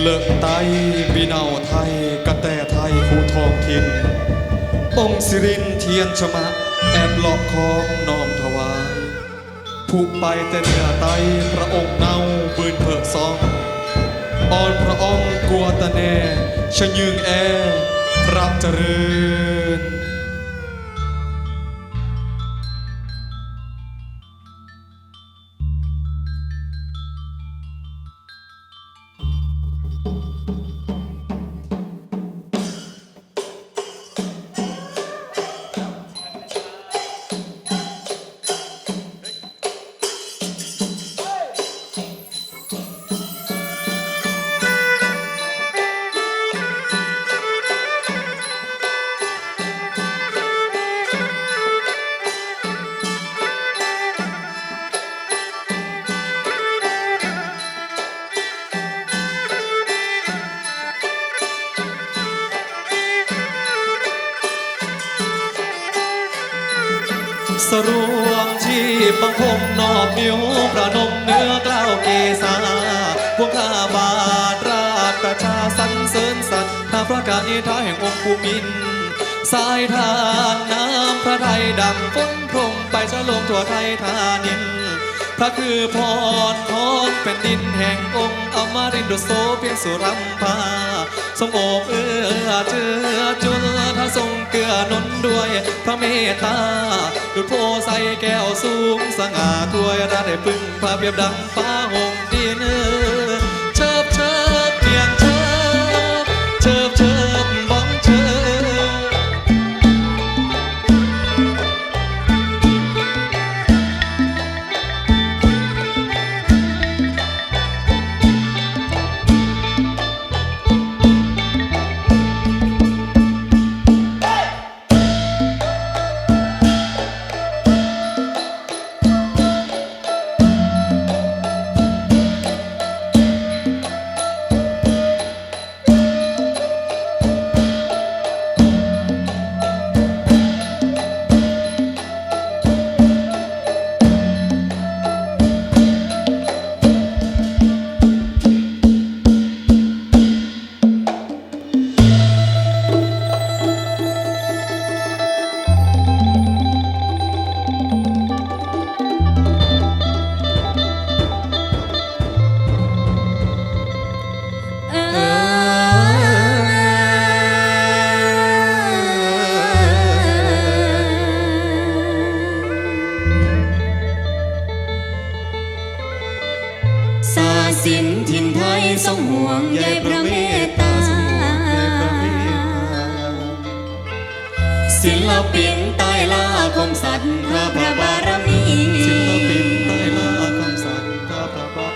เลอะไตปีเนาไทยกระแตไทยคูทองทิน องค์สิรินเทียนชมะ แอบหลอกของน้อมถวายผูกไปแต่เหนือไตพระองค์เนาปืนเพิกซองอ่อนพระองค์กลัวตะแน่ชะยืงแอพระเจริญ สรวงชีพบังคมนอบนิ้วประนมเนื้อกล้าวเกษาพวกข้าบาทราบประชาสรรเสริญสัตว์นาพระกานิท้าแห่งองค์ภูมินสายทานน้ำพระไทยดังฝนพรมไปฉลมทั่วไทยทานินพระคือพรพรเป็นดินแห่งองค์อมรินทร์ดุโสเพียงสุรัมพาทรงโอบเอื้อเจือจุล ทรงเกื้อนุนด้วย พระเมตตาดุจโพใสแก้วสูงสง่าถวยรัตได้พึ่งพาเปียบดังฟ้าห่มดินเทยทรงห่วงใยพระเมตตาศิลปินใต้ล่าคมสัตว์พระพระบารมีศิลปินใต้ลาคำสั่งข้าพระบาท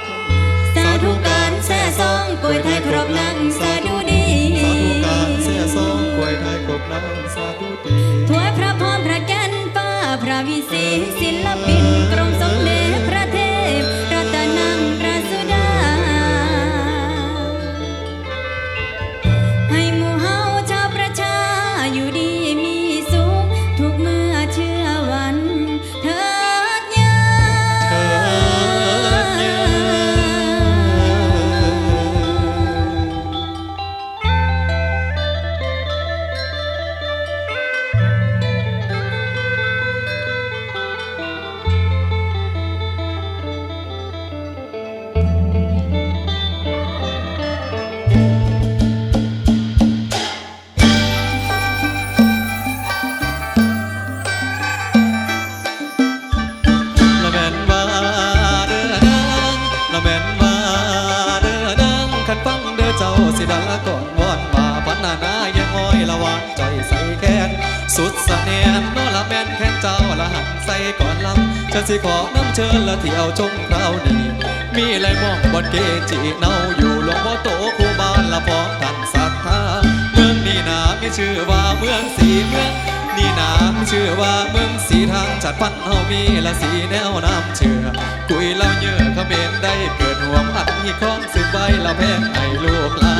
สาธุการแซ่ซองกวยไทยครบนังสาธุดีสาธุการเสียสองกวยไทยกบนางสาธุดีถวายพระพรพระแก่นฟ้าพระวิสีศิลปินกรมสมเด็จ อ้อยละหวานใจใส่แค้นสุดสะเนียนเนอละแม่นแค้นเจ้าละหันใส่ก่อนลำฉันสิขอน้ำเชิญละเที่ยวชมคราวนี้ มีไรมองบนเกจิเนาอยู่หลวงพ่อโตครูบาลละพอมท่านศรัทธาเมืองนี้นามีชื่อว่าเมืองสีเมืองนี่นามชื่อว่าเมืองสีทางจัดพันเฮามีละสีแนวน้ำเชื่อกุยเล่าเยอะเขมรได้เกิดห่วงอันมีคล้องสืบไว้ละแพงให้ลูกหลา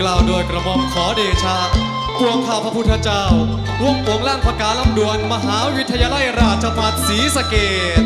กล่าวโดยกระหม่อมขอเดชะปวงข้าพระพุทธเจ้า วงปวงล่างพกาลำดวน มหาวิทยาลัยราชภัฏศรีสะเกด